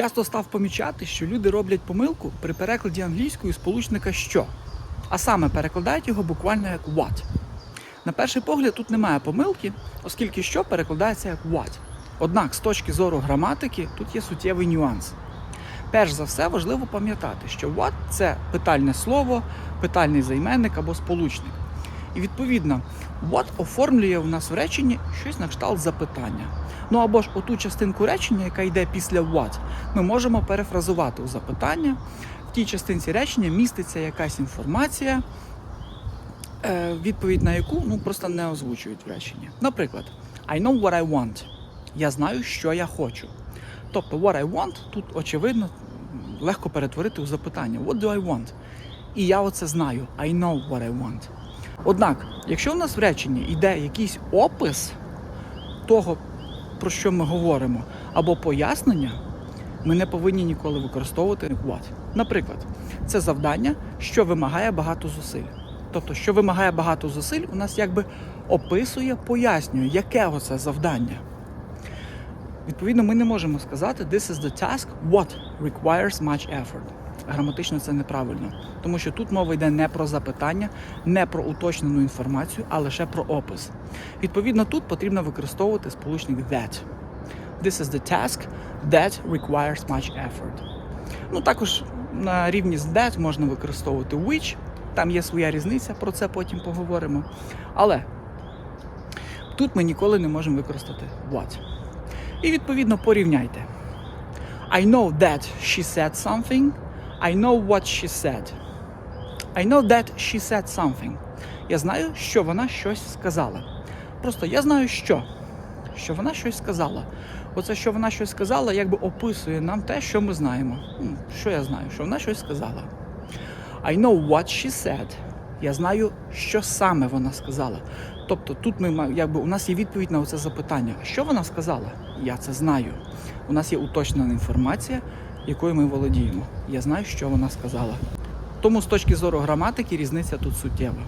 Часто став помічати, що люди роблять помилку при перекладі англійською сполучника що, а саме перекладають його буквально як what. На перший погляд тут немає помилки, оскільки що перекладається як what. Однак, з точки зору граматики, тут є суттєвий нюанс. Перш за все, важливо пам'ятати, що what – це питальне слово, питальний займенник або сполучник. І відповідно, what оформлює у нас в реченні щось на кшталт запитання. Ну або ж оту частинку речення, яка йде після what, ми можемо перефразувати у запитання. В тій частинці речення міститься якась інформація, е, відповідь на яку ну, просто не озвучують в реченні. Наприклад, I know what I want. Я знаю, що я хочу. Тобто, what I want тут очевидно легко перетворити у запитання. What do I want? І я оце знаю. I know what I want. Однак, якщо в нас в реченні йде якийсь опис того, про що ми говоримо, або пояснення, ми не повинні ніколи використовувати what. Наприклад, це завдання, що вимагає багато зусиль. Тобто, що вимагає багато зусиль, у нас якби описує, пояснює, яке це завдання. Відповідно, ми не можемо сказати This is the task what requires much effort. Граматично це неправильно, тому що тут мова йде не про запитання, не про уточнену інформацію, а лише про опис. Відповідно, тут потрібно використовувати сполучник that. This is the task that requires much effort. Ну також на рівні з that можна використовувати which. Там є своя різниця, про це потім поговоримо. Але тут ми ніколи не можемо використати what. І відповідно порівняйте. I know that she said something. I know what she said. I know that she said something. Я знаю, що вона щось сказала. Просто я знаю, що. Що вона щось сказала. Оце, що вона щось сказала, якби описує нам те, що ми знаємо. Що я знаю? Що вона щось сказала. I know what she said. Я знаю, що саме вона сказала. Тобто тут ми якби у нас є відповідь на це запитання. Що вона сказала? Я це знаю. У нас є уточнена інформація, якою ми володіємо. Я знаю, що вона сказала. Тому з точки зору граматики різниця тут суттєва.